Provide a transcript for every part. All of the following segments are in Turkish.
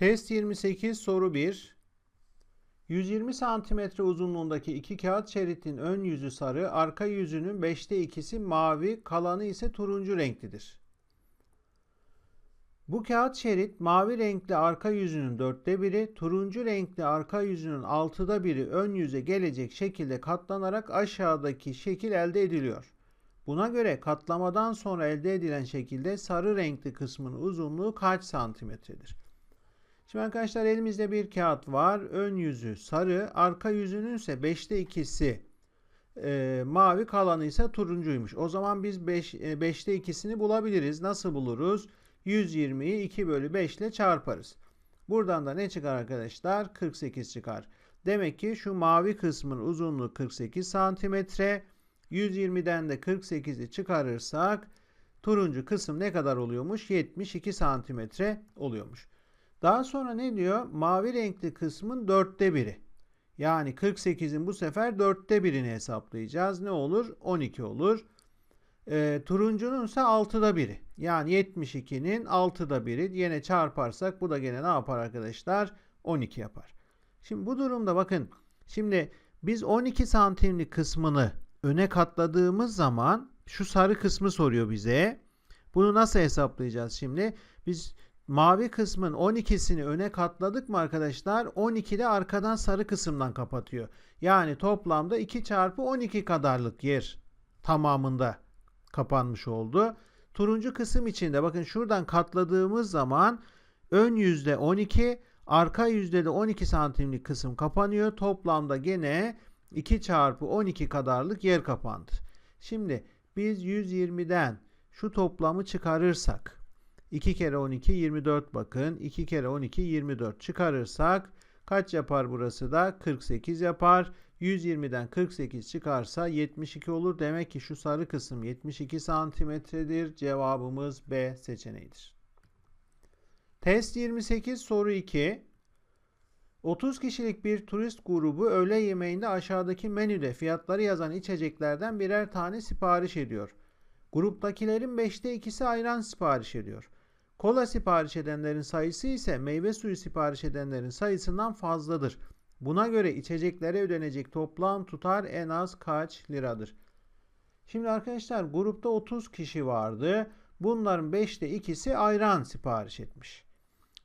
Test 28 soru 1. 120 santimetre uzunluğundaki iki kağıt şeritin ön yüzü sarı, arka yüzünün 5'te ikisi mavi, kalanı ise turuncu renklidir. Bu kağıt şerit mavi renkli arka yüzünün dörtte biri, turuncu renkli arka yüzünün altıda biri ön yüze gelecek şekilde katlanarak aşağıdaki şekil elde ediliyor. Buna göre katlamadan sonra elde edilen şekilde sarı renkli kısmın uzunluğu kaç santimetredir? Şimdi arkadaşlar elimizde bir kağıt var. Ön yüzü sarı, arka yüzünün ise 5'te ikisi e, mavi kalanı ise turuncuymuş. O zaman biz 5, 5'te ikisini bulabiliriz. Nasıl buluruz? 120'yi 2 bölü 5 ile çarparız. Buradan da ne çıkar arkadaşlar? 48 çıkar. Demek ki şu mavi kısmın uzunluğu 48 santimetre. 120'den de 48'i çıkarırsak turuncu kısım ne kadar oluyormuş? 72 santimetre oluyormuş. Daha sonra ne diyor? Mavi renkli kısmın dörtte biri. Yani 48'in bu sefer dörtte birini hesaplayacağız. Ne olur? 12 olur. E, turuncunun ise 6'da biri. Yani 72'nin 6'da biri. Yine çarparsak bu da gene ne yapar arkadaşlar? 12 yapar. Şimdi bu durumda bakın. Şimdi biz 12 santimlik kısmını öne katladığımız zaman şu sarı kısmı soruyor bize. Bunu nasıl hesaplayacağız şimdi? Biz mavi kısmın 12'sini öne katladık mı arkadaşlar? 12 de arkadan sarı kısımdan kapatıyor. Yani toplamda 2 çarpı 12 kadarlık yer tamamında kapanmış oldu. Turuncu kısım içinde bakın şuradan katladığımız zaman ön yüzde 12, arka yüzde de 12 santimlik kısım kapanıyor. Toplamda gene 2 çarpı 12 kadarlık yer kapandı. Şimdi biz 120'den şu toplamı çıkarırsak 2 kere 12 24 bakın 2 kere 12 24 çıkarırsak kaç yapar burası da 48 yapar. 120'den 48 çıkarsa 72 olur. Demek ki şu sarı kısım 72 santimetredir. Cevabımız B seçeneğidir. Test 28 soru 2. 30 kişilik bir turist grubu öğle yemeğinde aşağıdaki menüde fiyatları yazan içeceklerden birer tane sipariş ediyor. Gruptakilerin 5'te ikisi ayran sipariş ediyor. Kola sipariş edenlerin sayısı ise meyve suyu sipariş edenlerin sayısından fazladır. Buna göre içeceklere ödenecek toplam tutar en az kaç liradır? Şimdi arkadaşlar grupta 30 kişi vardı. Bunların 5'te ikisi ayran sipariş etmiş.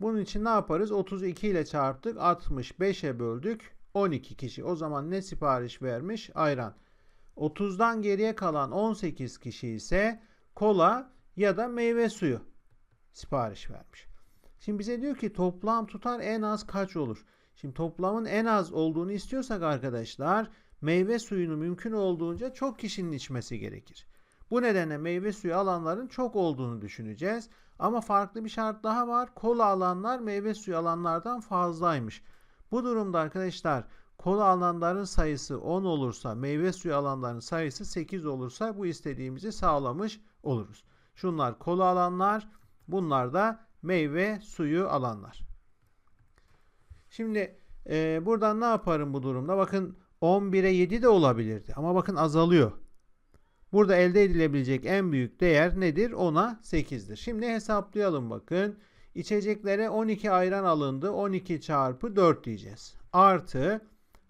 Bunun için ne yaparız? 32 ile çarptık. 65'e böldük. 12 kişi. O zaman ne sipariş vermiş? Ayran. 30'dan geriye kalan 18 kişi ise kola ya da meyve suyu sipariş vermiş. Şimdi bize diyor ki toplam tutar en az kaç olur? Şimdi toplamın en az olduğunu istiyorsak arkadaşlar meyve suyunu mümkün olduğunca çok kişinin içmesi gerekir. Bu nedenle meyve suyu alanların çok olduğunu düşüneceğiz. Ama farklı bir şart daha var. Kola alanlar meyve suyu alanlardan fazlaymış. Bu durumda arkadaşlar kola alanların sayısı 10 olursa meyve suyu alanların sayısı 8 olursa bu istediğimizi sağlamış oluruz. Şunlar kola alanlar bunlar da meyve suyu alanlar. Şimdi e, buradan ne yaparım bu durumda? Bakın 11'e 7 de olabilirdi ama bakın azalıyor. Burada elde edilebilecek en büyük değer nedir? 10'a 8'dir. Şimdi hesaplayalım bakın. İçeceklere 12 ayran alındı. 12 çarpı 4 diyeceğiz. Artı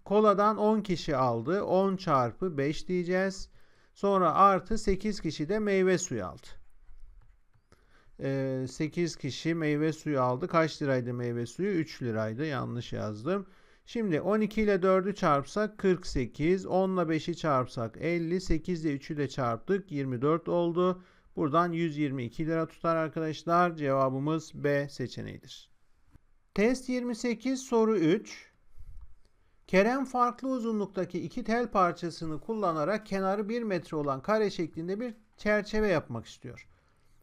koladan 10 kişi aldı. 10 çarpı 5 diyeceğiz. Sonra artı 8 kişi de meyve suyu aldı. 8 kişi meyve suyu aldı. Kaç liraydı meyve suyu? 3 liraydı. Yanlış yazdım. Şimdi 12 ile 4'ü çarpsak 48, 10 ile 5'i çarpsak 50, 8 ile 3'ü de çarptık 24 oldu. Buradan 122 lira tutar arkadaşlar. Cevabımız B seçeneğidir. Test 28 soru 3. Kerem farklı uzunluktaki iki tel parçasını kullanarak kenarı 1 metre olan kare şeklinde bir çerçeve yapmak istiyor.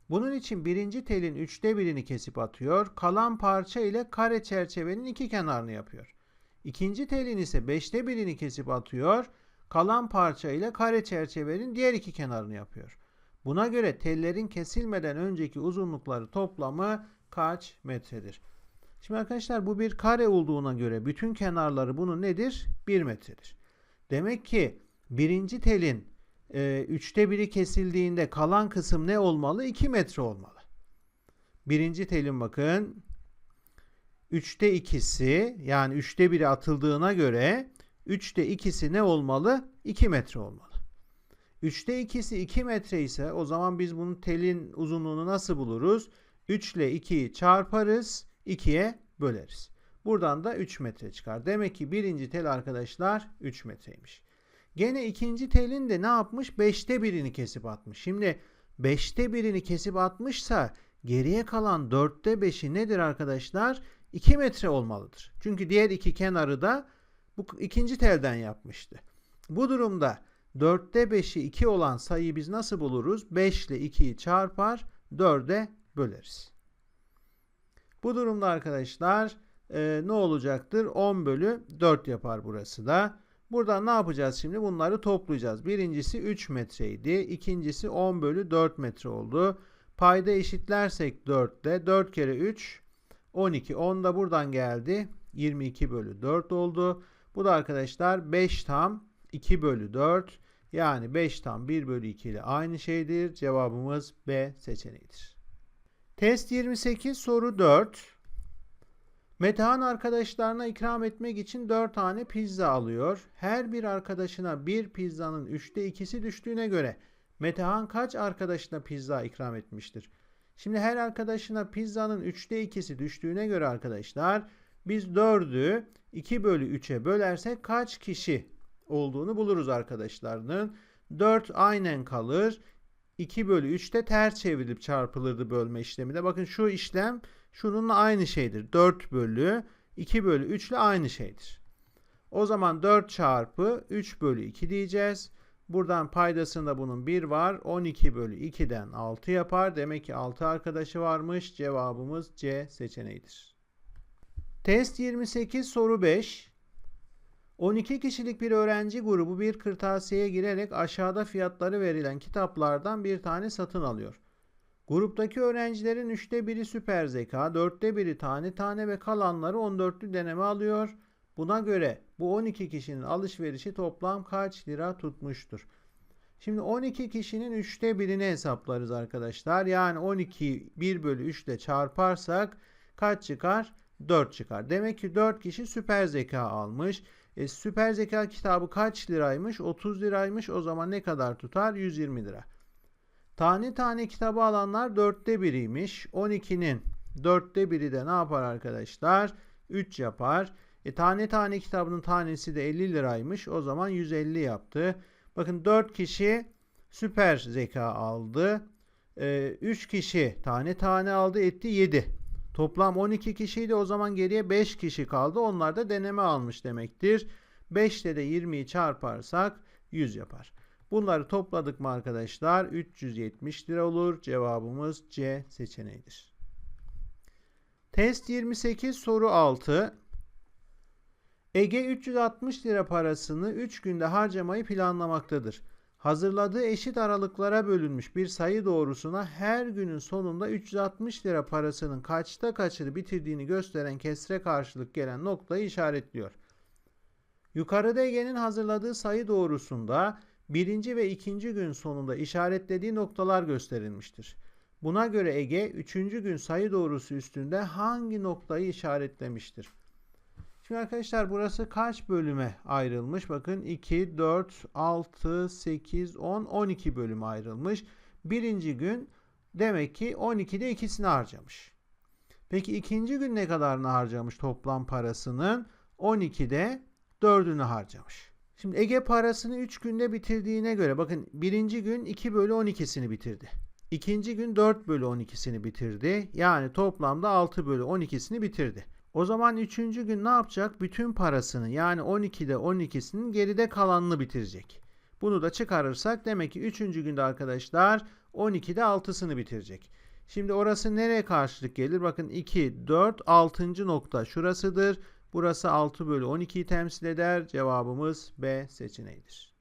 Bunun için birinci telin üçte birini kesip atıyor. Kalan parça ile kare çerçevenin iki kenarını yapıyor. İkinci telin ise beşte birini kesip atıyor. Kalan parça ile kare çerçevenin diğer iki kenarını yapıyor. Buna göre tellerin kesilmeden önceki uzunlukları toplamı kaç metredir? Şimdi arkadaşlar bu bir kare olduğuna göre bütün kenarları bunun nedir? 1 metredir. Demek ki birinci telin e, üçte biri kesildiğinde kalan kısım ne olmalı? 2 metre olmalı. Birinci telim bakın. 3'te 2'si yani 3'te 1'i atıldığına göre 3'te 2'si ne olmalı? 2 metre olmalı. 3'te 2'si 2 metre ise o zaman biz bunun telin uzunluğunu nasıl buluruz? 3 ile 2'yi çarparız, 2'ye böleriz. Buradan da 3 metre çıkar. Demek ki birinci tel arkadaşlar 3 metreymiş. Gene ikinci telin de ne yapmış? 5'te birini kesip atmış. Şimdi 5'te birini kesip atmışsa geriye kalan 4'te 5'i nedir arkadaşlar? 2 metre olmalıdır. Çünkü diğer iki kenarı da bu ikinci telden yapmıştı. Bu durumda 4'te 5'i 2 olan sayıyı biz nasıl buluruz? 5 ile 2'yi çarpar 4'e böleriz. Bu durumda arkadaşlar e, ne olacaktır? 10 bölü 4 yapar burası da. Buradan ne yapacağız şimdi? Bunları toplayacağız. Birincisi 3 metreydi. İkincisi 10 bölü 4 metre oldu. Payda eşitlersek 4 ile 4 kere 3 12. 10 da buradan geldi. 22 bölü 4 oldu. Bu da arkadaşlar 5 tam 2 bölü 4 yani 5 tam 1 bölü 2 ile aynı şeydir. Cevabımız B seçeneğidir. Test 28 soru 4. Metehan arkadaşlarına ikram etmek için 4 tane pizza alıyor. Her bir arkadaşına bir pizzanın 3'te 2'si düştüğüne göre Metehan kaç arkadaşına pizza ikram etmiştir? Şimdi her arkadaşına pizzanın 3'te 2'si düştüğüne göre arkadaşlar biz 4'ü 2 bölü 3'e bölersek kaç kişi olduğunu buluruz arkadaşlarının. 4 aynen kalır. 2 bölü 3 de ters çevrilip çarpılırdı bölme işleminde. Bakın şu işlem şununla aynı şeydir. 4 bölü 2 bölü 3 ile aynı şeydir. O zaman 4 çarpı 3 bölü 2 diyeceğiz. Buradan paydasında bunun 1 var. 12 bölü 2'den 6 yapar. Demek ki 6 arkadaşı varmış. Cevabımız C seçeneğidir. Test 28 soru 5. 12 kişilik bir öğrenci grubu bir kırtasiyeye girerek aşağıda fiyatları verilen kitaplardan bir tane satın alıyor. Gruptaki öğrencilerin üçte biri süper zeka, dörtte biri tane tane ve kalanları 14'lü deneme alıyor. Buna göre bu 12 kişinin alışverişi toplam kaç lira tutmuştur? Şimdi 12 kişinin üçte birini hesaplarız arkadaşlar. Yani 12 1 bölü 3 ile çarparsak kaç çıkar? 4 çıkar. Demek ki 4 kişi süper zeka almış. E, süper zeka kitabı kaç liraymış? 30 liraymış. O zaman ne kadar tutar? 120 lira. Tane tane kitabı alanlar dörtte biriymiş. 12'nin dörtte biri de ne yapar arkadaşlar? 3 yapar. E, tane tane kitabının tanesi de 50 liraymış. O zaman 150 yaptı. Bakın 4 kişi süper zeka aldı. E, 3 kişi tane tane aldı etti 7. Toplam 12 kişiydi. O zaman geriye 5 kişi kaldı. Onlar da deneme almış demektir. 5 ile de 20'yi çarparsak 100 yapar. Bunları topladık mı arkadaşlar? 370 lira olur. Cevabımız C seçeneğidir. Test 28 soru 6. Ege 360 lira parasını 3 günde harcamayı planlamaktadır. Hazırladığı eşit aralıklara bölünmüş bir sayı doğrusuna her günün sonunda 360 lira parasının kaçta kaçını bitirdiğini gösteren kesre karşılık gelen noktayı işaretliyor. Yukarıda Ege'nin hazırladığı sayı doğrusunda birinci ve ikinci gün sonunda işaretlediği noktalar gösterilmiştir. Buna göre Ege üçüncü gün sayı doğrusu üstünde hangi noktayı işaretlemiştir? Şimdi arkadaşlar burası kaç bölüme ayrılmış? Bakın 2, 4, 6, 8, 10, 12 bölüme ayrılmış. Birinci gün demek ki 12'de ikisini harcamış. Peki ikinci gün ne kadarını harcamış toplam parasının? 12'de 4'ünü harcamış. Şimdi Ege parasını 3 günde bitirdiğine göre bakın birinci gün 2 bölü 12'sini bitirdi. İkinci gün 4 bölü 12'sini bitirdi. Yani toplamda 6 bölü 12'sini bitirdi. O zaman üçüncü gün ne yapacak? Bütün parasını yani 12'de 12'sinin geride kalanını bitirecek. Bunu da çıkarırsak demek ki üçüncü günde arkadaşlar 12'de 6'sını bitirecek. Şimdi orası nereye karşılık gelir? Bakın 2, 4, 6. nokta şurasıdır. Burası 6 bölü 12'yi temsil eder. Cevabımız B seçeneğidir.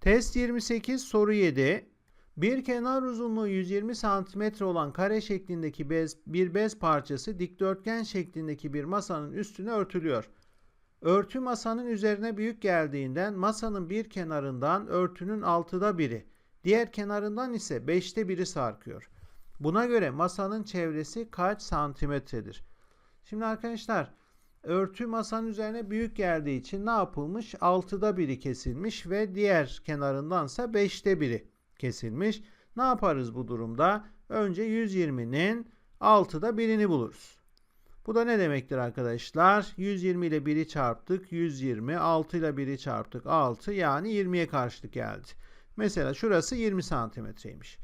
Test 28 soru 7. Bir kenar uzunluğu 120 cm olan kare şeklindeki bez, bir bez parçası dikdörtgen şeklindeki bir masanın üstüne örtülüyor. Örtü masanın üzerine büyük geldiğinden masanın bir kenarından örtünün altıda biri, diğer kenarından ise beşte biri sarkıyor. Buna göre masanın çevresi kaç santimetredir? Şimdi arkadaşlar örtü masanın üzerine büyük geldiği için ne yapılmış? 6'da biri kesilmiş ve diğer kenarındansa 5'te biri kesilmiş. Ne yaparız bu durumda? Önce 120'nin 6'da birini buluruz. Bu da ne demektir arkadaşlar? 120 ile 1'i çarptık 120, 6 ile 1'i çarptık 6 yani 20'ye karşılık geldi. Mesela şurası 20 santimetreymiş.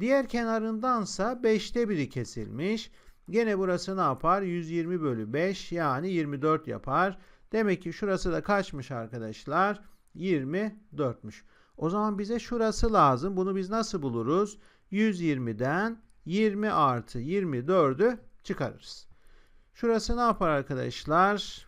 Diğer kenarındansa 5'te biri kesilmiş. Gene burası ne yapar? 120 bölü 5 yani 24 yapar. Demek ki şurası da kaçmış arkadaşlar? 24'müş. O zaman bize şurası lazım. Bunu biz nasıl buluruz? 120'den 20 artı 24'ü çıkarırız. Şurası ne yapar arkadaşlar?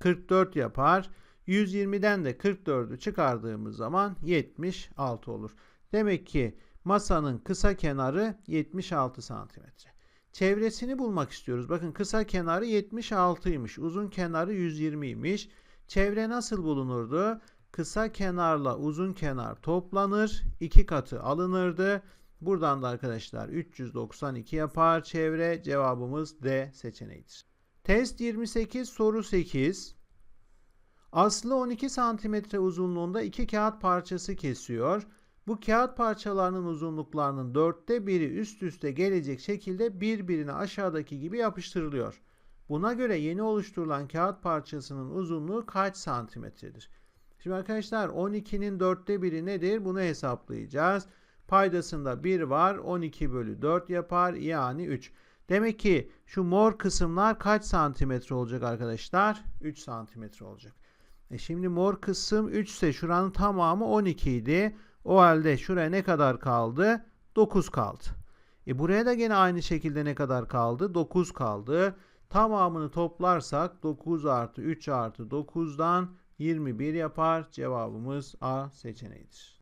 44 yapar. 120'den de 44'ü çıkardığımız zaman 76 olur. Demek ki masanın kısa kenarı 76 santimetre. Çevresini bulmak istiyoruz. Bakın kısa kenarı 76'ymış. Uzun kenarı 120'ymiş. Çevre nasıl bulunurdu? Kısa kenarla uzun kenar toplanır. iki katı alınırdı. Buradan da arkadaşlar 392 yapar çevre. Cevabımız D seçeneğidir. Test 28 soru 8. Aslı 12 santimetre uzunluğunda iki kağıt parçası kesiyor. Bu kağıt parçalarının uzunluklarının dörtte biri üst üste gelecek şekilde birbirine aşağıdaki gibi yapıştırılıyor. Buna göre yeni oluşturulan kağıt parçasının uzunluğu kaç santimetredir? Şimdi arkadaşlar 12'nin dörtte biri nedir? Bunu hesaplayacağız. Paydasında 1 var. 12 bölü 4 yapar. Yani 3. Demek ki şu mor kısımlar kaç santimetre olacak arkadaşlar? 3 santimetre olacak. E şimdi mor kısım 3 ise şuranın tamamı 12 idi. O halde şuraya ne kadar kaldı? 9 kaldı. E buraya da gene aynı şekilde ne kadar kaldı? 9 kaldı. Tamamını toplarsak 9 artı 3 artı 9'dan 21 yapar. Cevabımız A seçeneğidir.